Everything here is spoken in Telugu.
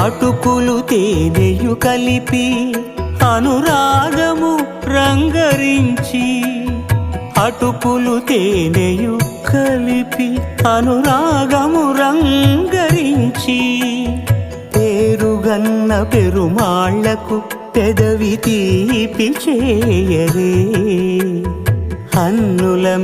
అటుకులు తేనెయు కలిపి అనురాగము రంగరించి అటుకులు తేనెయు కలిపి అనురాగము రంగరించి పేరుగన్న పెరుమాళ్ళకు పెదవి తీపి చేయరే. అన్నుల